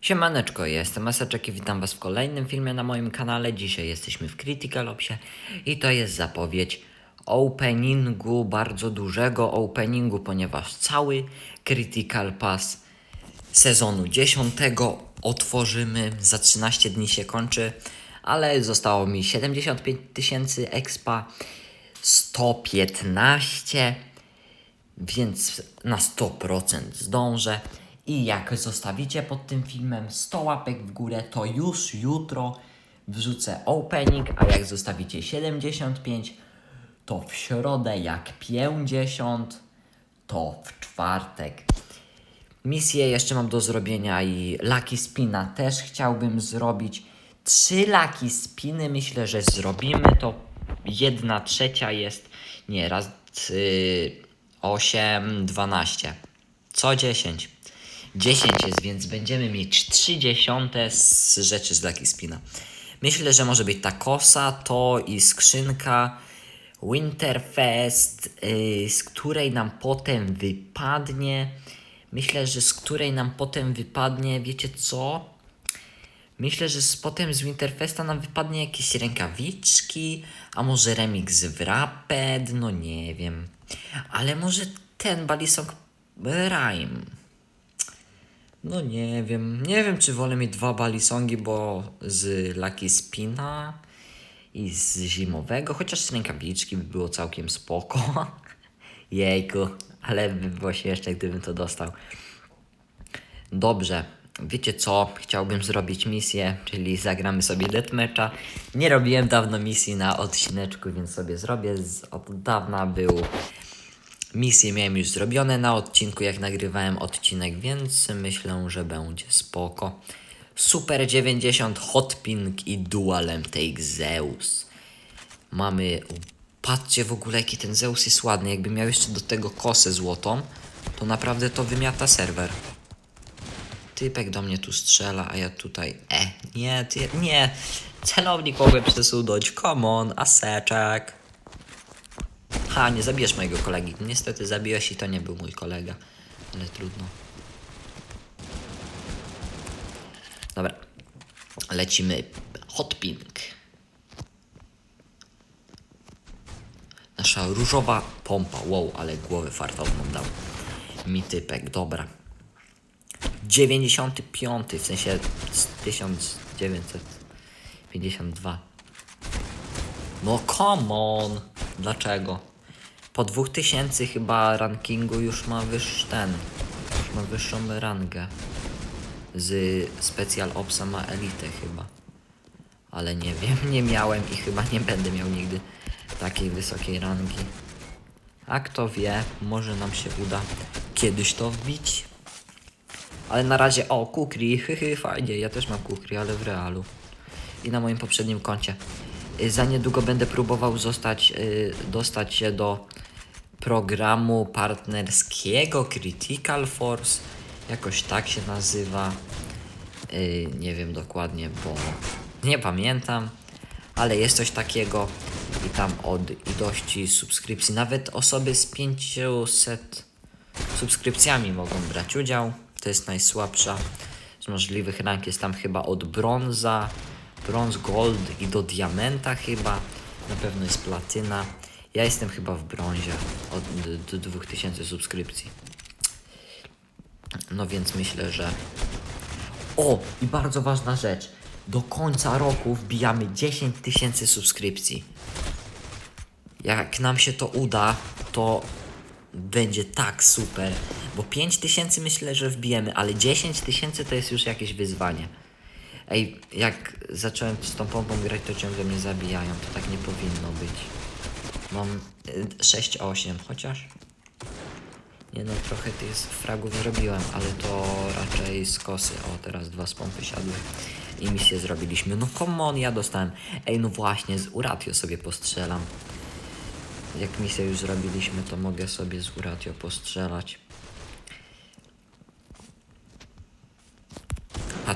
Siemaneczko, jestem Maseczek i witam Was w kolejnym filmie na moim kanale. Dzisiaj jesteśmy w Critical Opsie i to jest zapowiedź openingu, bardzo dużego openingu, ponieważ cały Critical Pass sezonu 10 otworzymy. Za 13 dni się kończy, ale zostało mi 75 tysięcy expa, 115 więc na 100% zdążę. I jak zostawicie pod tym filmem 100 łapek w górę, to już jutro wrzucę opening, a jak zostawicie 75, to w środę jak 50, to w czwartek. Misję jeszcze mam do zrobienia i Lucky Spina też chciałbym zrobić. Trzy Lucky Spiny myślę, że zrobimy. To jedna trzecia jest, nie, raz, y, 8, 12. Co 10? 10 jest, więc będziemy mieć 3 dziesiąte z rzeczy z Lucky Spina. Myślę, że może być ta kosa, to i skrzynka Winterfest, yy, z której nam potem wypadnie. Myślę, że z której nam potem wypadnie, wiecie co? Myślę, że z, potem z Winterfesta nam wypadnie jakieś rękawiczki, a może remix w Rapid, no nie wiem. Ale może ten balisong Rhyme. No nie wiem, nie wiem czy wolę mieć dwa balisongi, bo z Lucky Spina i z zimowego, chociaż z rękawiczki by było całkiem spoko. Jejku, ale by było jeszcze gdybym to dostał. Dobrze, wiecie co? Chciałbym zrobić misję, czyli zagramy sobie deathmatcha. Nie robiłem dawno misji na odcineczku, więc sobie zrobię. Od dawna był misje miałem już zrobione na odcinku, jak nagrywałem odcinek, więc myślę, że będzie spoko. Super 90 Hotpink i Dualem Take Zeus. Mamy... Patrzcie w ogóle jaki ten Zeus jest ładny. Jakby miał jeszcze do tego kosę złotą, to naprawdę to wymiata serwer. Typek do mnie tu strzela, a ja tutaj... E, nie, ty, nie. Celownik mogłem przesunąć. Come on, aseczek. Ha, nie zabijesz mojego kolegi. Niestety zabiłeś i to nie był mój kolega. Ale trudno. Dobra. Lecimy. Hotpink. Nasza różowa pompa. Wow, ale głowy fartowną dał. Mi typek, dobra. 95, w sensie z 1952. No come on! Dlaczego? Po 2000 chyba rankingu już ma wyższy ten. Już ma wyższą rangę. Z Special Opsa ma elitę chyba. Ale nie wiem, nie miałem i chyba nie będę miał nigdy takiej wysokiej rangi. A kto wie, może nam się uda kiedyś to wbić. Ale na razie, o, Kukri, hyhy, fajnie, ja też mam Kukri, ale w realu. I na moim poprzednim koncie. Za niedługo będę próbował zostać, y, dostać się do programu partnerskiego Critical Force. Jakoś tak się nazywa. Y, nie wiem dokładnie, bo nie pamiętam. Ale jest coś takiego i tam od ilości subskrypcji, nawet osoby z 500 subskrypcjami mogą brać udział. To jest najsłabsza z możliwych rank. Jest tam chyba od brąza, brąz, gold i do diamenta chyba. Na pewno jest platyna. Ja jestem chyba w brązie od do, do 2000 subskrypcji. No więc myślę, że. O! I bardzo ważna rzecz. Do końca roku wbijamy 10 tysięcy subskrypcji. Jak nam się to uda, to będzie tak super. Bo 5 tysięcy myślę, że wbijemy, ale 10 tysięcy to jest już jakieś wyzwanie. Ej, jak zacząłem z tą pompą grać, to ciągle mnie zabijają. To tak nie powinno być. Mam y, 6-8, chociaż. Nie no, trochę tych fragów zrobiłem, ale to raczej z kosy. O, teraz dwa z pompy siadły i misję zrobiliśmy. No come on, ja dostałem. Ej, no właśnie, z Uratio sobie postrzelam. Jak misję już zrobiliśmy, to mogę sobie z Uratio postrzelać.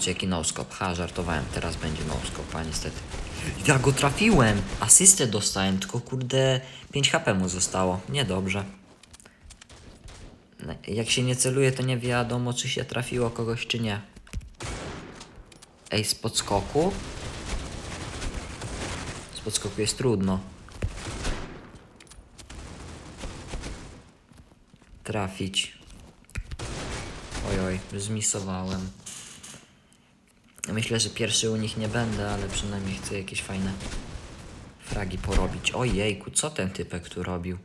Patrzcie jaki noskop. Ha, żartowałem, teraz będzie noskop, a niestety. Ja go trafiłem! Asystę dostałem, tylko kurde 5 HP mu zostało. Niedobrze. No, Jak się nie celuje, to nie wiadomo, czy się trafiło kogoś, czy nie. Ej, z podskoku? Z podskoku jest trudno. Trafić. Ojoj, zmisowałem. Myślę, że pierwszy u nich nie będę, ale przynajmniej chcę jakieś fajne fragi porobić. Ojejku, co ten typek tu robił?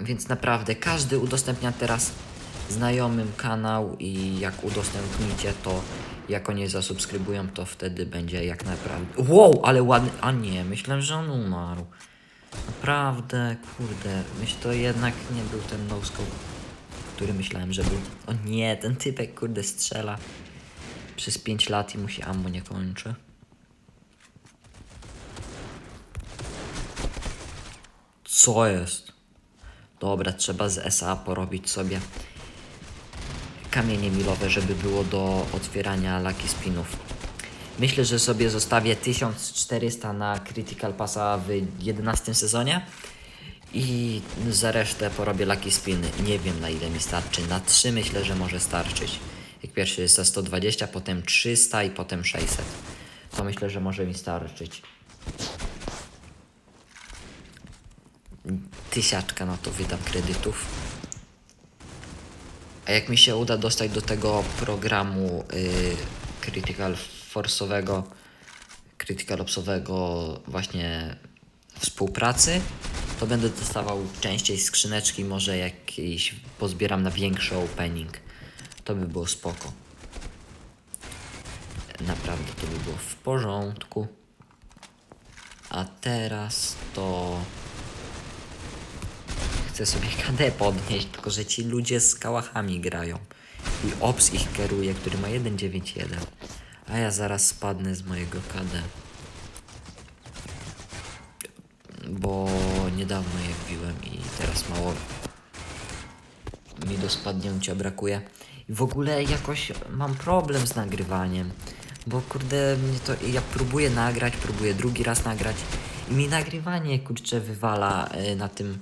Więc naprawdę każdy udostępnia teraz znajomym kanał i jak udostępnicie to, jak oni zasubskrybują, to wtedy będzie jak naprawdę. Wow, ale ładny. A nie, myślałem, że on umarł. Naprawdę, kurde, myślę, to jednak nie był ten no który myślałem, że był. O nie, ten typek, kurde, strzela przez 5 lat i mu się ammo nie kończy. Co jest? Dobra, trzeba z SA porobić sobie kamienie milowe, żeby było do otwierania Lucky Spinów. Myślę, że sobie zostawię 1400 na Critical Passa w 11 sezonie i za resztę porobię Lucky Spiny. Nie wiem na ile mi starczy. Na 3 myślę, że może starczyć. Jak pierwszy jest za 120, potem 300 i potem 600. To myślę, że może mi starczyć. Tysiaczka na to wydam kredytów. A jak mi się uda dostać do tego programu y, Critical Force'owego, Critical Opsowego właśnie współpracy, to będę dostawał częściej skrzyneczki, może jakieś pozbieram na większy opening. To by było spoko. Naprawdę to by było w porządku. A teraz to chcę sobie KD podnieść, tylko że ci ludzie z kałachami grają. I Ops ich kieruje, który ma 1.9.1. A ja zaraz spadnę z mojego KD. Bo niedawno je wbiłem i teraz mało mi do spadnięcia brakuje. I w ogóle jakoś mam problem z nagrywaniem. Bo kurde, mnie to, ja próbuję nagrać, próbuję drugi raz nagrać i mi nagrywanie kurczę wywala y, na tym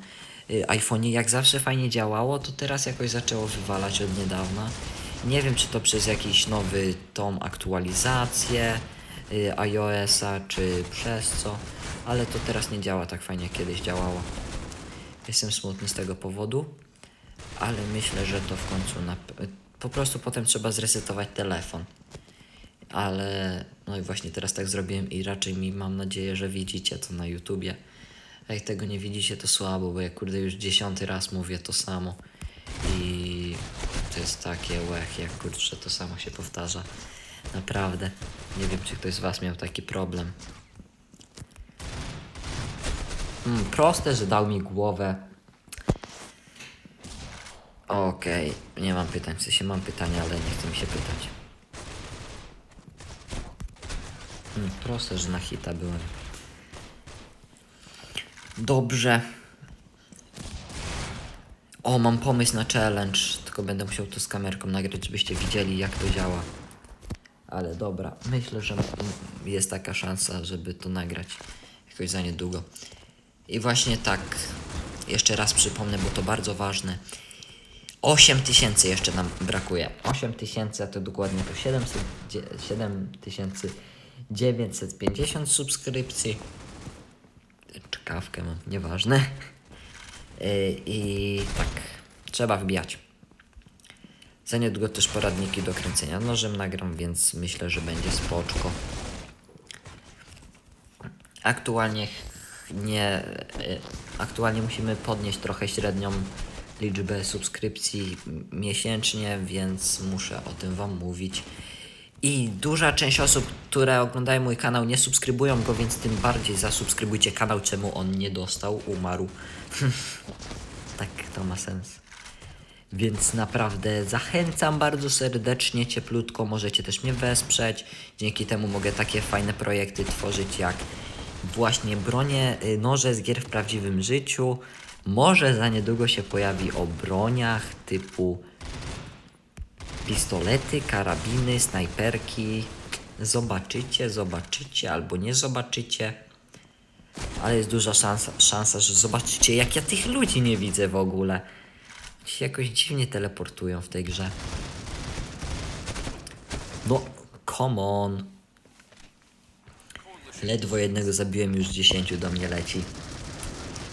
y, iPhone'ie. Jak zawsze fajnie działało, to teraz jakoś zaczęło wywalać od niedawna. Nie wiem, czy to przez jakiś nowy tą aktualizację y, iOS-a, czy przez co, ale to teraz nie działa tak fajnie, jak kiedyś działało. Jestem smutny z tego powodu, ale myślę, że to w końcu na... po prostu potem trzeba zresetować telefon. Ale no i właśnie teraz tak zrobiłem i raczej mi mam nadzieję, że widzicie to na YouTubie. Jak tego nie widzicie, to słabo, bo ja kurde już dziesiąty raz mówię to samo. I to jest takie łech, jak kurczę to samo się powtarza. Naprawdę. Nie wiem, czy ktoś z was miał taki problem. Mm, proste, że dał mi głowę. Okej, nie mam pytań, w sensie mam pytania, ale nie chcę mi się pytać. Mm, proste, że na hita byłem. Dobrze. O, mam pomysł na challenge, tylko będę musiał to z kamerką nagrać, żebyście widzieli jak to działa. Ale dobra, myślę, że jest taka szansa, żeby to nagrać jakoś za niedługo. I właśnie tak, jeszcze raz przypomnę, bo to bardzo ważne. 8 tysięcy jeszcze nam brakuje. 8 tysięcy, a to dokładnie to 700, 7950 subskrypcji. Czkawkę mam, nieważne. Yy, I tak, trzeba wbijać. Za niedługo też poradniki do kręcenia nożem nagram, więc myślę, że będzie spoczko. Aktualnie nie. y, Aktualnie musimy podnieść trochę średnią liczbę subskrypcji miesięcznie, więc muszę o tym Wam mówić. I duża część osób, które oglądają mój kanał, nie subskrybują go, więc tym bardziej zasubskrybujcie kanał, czemu on nie dostał, umarł. tak, to ma sens. Więc naprawdę zachęcam bardzo serdecznie, cieplutko. Możecie też mnie wesprzeć. Dzięki temu mogę takie fajne projekty tworzyć jak właśnie bronie, y, noże z gier w prawdziwym życiu. Może za niedługo się pojawi o broniach typu pistolety, karabiny, snajperki. Zobaczycie, zobaczycie albo nie zobaczycie. Ale jest duża szansa, szansa, że zobaczycie, jak ja tych ludzi nie widzę w ogóle. Oni się jakoś dziwnie teleportują w tej grze. No, come on. Ledwo jednego zabiłem, już 10 do mnie leci.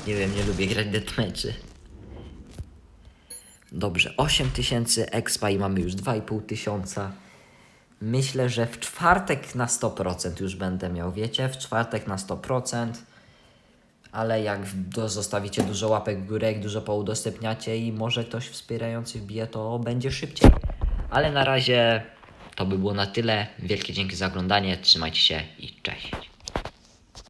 Nie wiem, nie lubię grać deathmatchy. Dobrze, 8000 expa i mamy już 2,5 tysiąca. Myślę, że w czwartek na 100% już będę miał, wiecie? W czwartek na 100%. Ale jak do, zostawicie dużo łapek w górę, jak dużo poudostępniacie i może ktoś wspierający wbije, to będzie szybciej. Ale na razie to by było na tyle. Wielkie dzięki za oglądanie, trzymajcie się i cześć.